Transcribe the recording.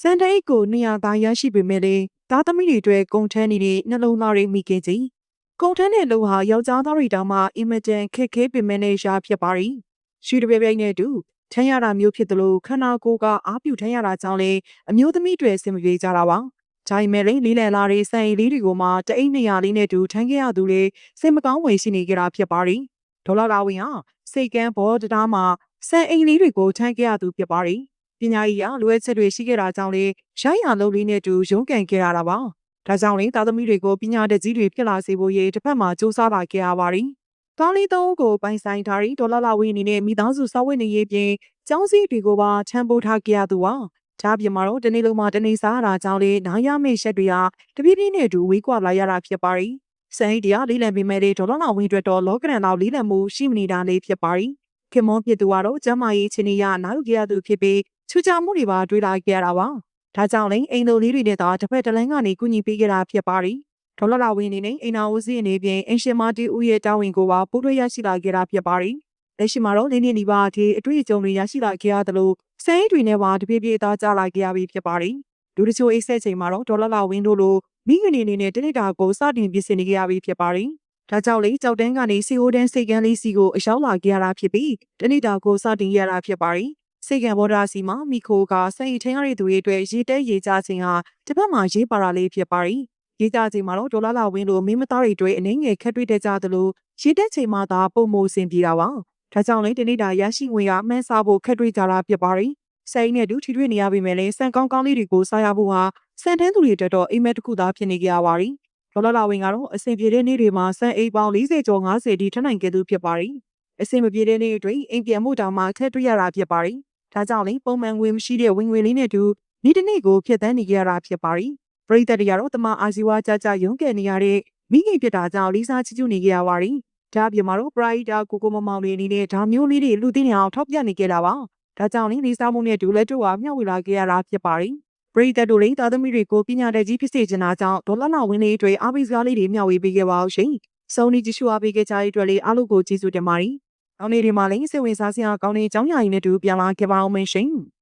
စန်တိတ်ကိုနေရာသားရရှိပေမဲ့လည်းသားသမီးတွေအတွက်ကုန်ထမ်းနေတဲ့နှလုံးသားတွေမိခင်ကြီးကုန်ထမ်းတဲ့လူဟာယောက်ျားသားတွေတောင်မှအင်မတန်ခက်ခဲပေမဲ့လည်းရှားဖြစ်ပါရီရှူတပြပြိုင်နဲ့တူထမ်းရတာမျိုးဖြစ်သလိုခန္ဓာကိုယ်ကအားပြုထမ်းရတာကြောင့်လေအမျိုးသမီးတွေအဆင်မပြေကြတာပါဒါပေမဲ့လည်းလေးလည်လာတဲ့စံအိမ်လေးတွေကိုမှတအိတ်နေရာလေးနဲ့တူထမ်းခဲ့ရသူတွေစိတ်မကောင်းဝင်ရှိနေကြတာဖြစ်ပါရီဒေါ်လာလာဝင်ဟာစိတ်ကန်းဘောတရားမှာစံအိမ်လေးတွေကိုထမ်းခဲ့ရသူဖြစ်ပါရီ ပညာရေးအလွယ်ချက်တွေရှိခဲ့တာကြောင့်လေရိုင်းရလုံးလေးနဲ့တူရုန်းကန်ခဲ့ရတာပါ။ဒါကြောင့်လေသားသမီးတွေကိုပညာတတ်ကြီးတွေဖြစ်လာစေဖို့ရေတစ်ဖက်မှာစူးစမ်းလာခဲ့ရပါရီ။ကောင်းလေးသုံးဦးကိုပိုင်ဆိုင်ထားပြီးဒေါ်လာလာဝင်းအနေနဲ့မိသားစုစောဝတ်နေရေးပြင်ကျောင်းစည်းတွေကိုပါချမ်းပိုးထားခဲ့ရသူပါ။ဒါပြင်မှာတော့တနေ့လုံးမှာတနေ့စားရတာကြောင့်လေနားရမယ့်ရှက်တွေဟာတပြည့်ပြည့်နဲ့တူဝေးကွာလာရတာဖြစ်ပါရီ။စံအိတ်တရားလေးလံပေမဲ့လေဒေါ်လာလာဝင်းအတွက်တော့လောကရန်တော်လေးလံမှုရှိမနေတာလေးဖြစ်ပါရီ။ ခင်မောပြစ်သူကတော့ကျမ်းမာရေးချင်းရနောက်ကြရသူဖြစ်ပြီးချူချမှုတွေပါတွေ့လာခဲ့ရတာပါ။ဒါကြောင့်လည်းအိမ်တော်လေးတွေနဲ့သာတစ်ဖက်တစ်လမ်းကနေကုညီပေးခဲ့တာဖြစ်ပါရီ။ဒေါ်လာလာဝင်းအနေနဲ့အိမ်နာဦးစီးအနေဖြင့်အင်ရှင်မာတီဦးရဲ့တာဝန်ကိုပါပို့တွေ့ရရှိလာခဲ့တာဖြစ်ပါရီ။လက်ရှိမှာတော့လင်းနေနေပါအထိအတွေ့အကြုံတွေရရှိလာခဲ့ရသလိုစံအိတ်တွေနဲ့ပါတပြေးပြေးသားကြလာခဲ့ရပြီဖြစ်ပါရီ။လူတချို့အိတ်ဆက်ချိန်မှာတော့ဒေါ်လာလာဝင်းတို့လိုမိခင်နေနေနဲ့တနေ့တာကိုစတင်ပြင်ဆင်နေခဲ့ရပြီဖြစ်ပါရီ။ ဒါကြောင့်လေကြောက်တန်းကနေစီဟိုတန်းစိတ်ကန်းလေးစီကိုအရောက်လာကြရတာဖြစ်ပြီးတဏိတာကိုစတင်ရတာဖြစ်ပါရီစိတ်ကံဘောဓာစီမှာမိခိုကစိတ်ထင်းရတဲ့သူတွေအတွက်ရေတဲရေကြခြင်းဟာတစ်ဖက်မှာရေးပါတာလေးဖြစ်ပါရီရေကြခြင်းမှာတော့ဒေါ်လာလာဝင်းလိုမင်းမသားတွေအတွက်အနေငယ်ခက်တွေ့တဲ့ကြသလိုရေတက်ချိန်မှာသာပုံမိုစင်ပြေတာပါဒါကြောင့်လေတဏိတာရရှိဝင်ကမှန်းစားဖို့ခက်တွေ့ကြတာဖြစ်ပါရီစိတ်နဲ့တူထိတွေ့နေရပြီမဲ့လေစံကောင်းကောင်းလေးတွေကိုစားရဖို့ဟာစံတန်းသူတွေအတွက်တော့အိမ်မက်တစ်ခုသားဖြစ်နေကြရပါရီ ဒေါ်လာလာဝင်ကတော့အဆင်ပြေတဲ့နေ့တွေမှာစံအိတ်ပေါင်း40ကျော်50ဒီထပ်နိုင်ခဲ့သူဖြစ်ပါရီအဆင်မပြေတဲ့နေ့တွေအိမ်ပြန်မှုတောင်မှထက်တွေ့ရတာဖြစ်ပါရီဒါကြောင့်လေပုံမှန်ဝင်မရှိတဲ့ဝင်ငွေလေးနဲ့တူနေ့တစ်နေ့ကိုဖျက်ဆီးနေကြရတာဖြစ်ပါရီပရိသတ်တွေကတော့တမအာဇီဝကြကြရုန်းကန်နေရတဲ့မိခင်ဖြစ်တာကြောင့်လေးစားချစ်ချူနေကြရပါရီဒါအပြင်မှာတော့ပရိုက်တာကိုကိုမမောင်လေးအနေနဲ့ဒါမျိုးလေးတွေလူသိနေအောင်ထောက်ပြနေကြတာပါဒါကြောင့်လေလေးစားမှုနဲ့ဒူလက်တို့ဟာမျှဝေလာခဲ့ရတာဖြစ်ပါရီပ ရိသတ်တို့လည်းသားသမီးတွေကိုပညာတတ်ကြီးဖြစ်စေချင်တာကြောင့်ဒေါ်လာနာဝင်းလေးတွေအားပေးစကားလေးတွေမျှဝေပေးခဲ့ပါအောင်ရှင်။စုံနီကြည့်ရှုအားပေးခဲ့ကြတဲ့အတွက်လည်းအားလုံးကိုကျေးဇူးတင်ပါတယ်။နောက်နေ့ဒီမှာလည်းစိတ်ဝင်စားစရာကောင်းတဲ့အကြောင်းအရာတွေနဲ့တူပြန်လာခဲ့ပါအောင်မရှင်။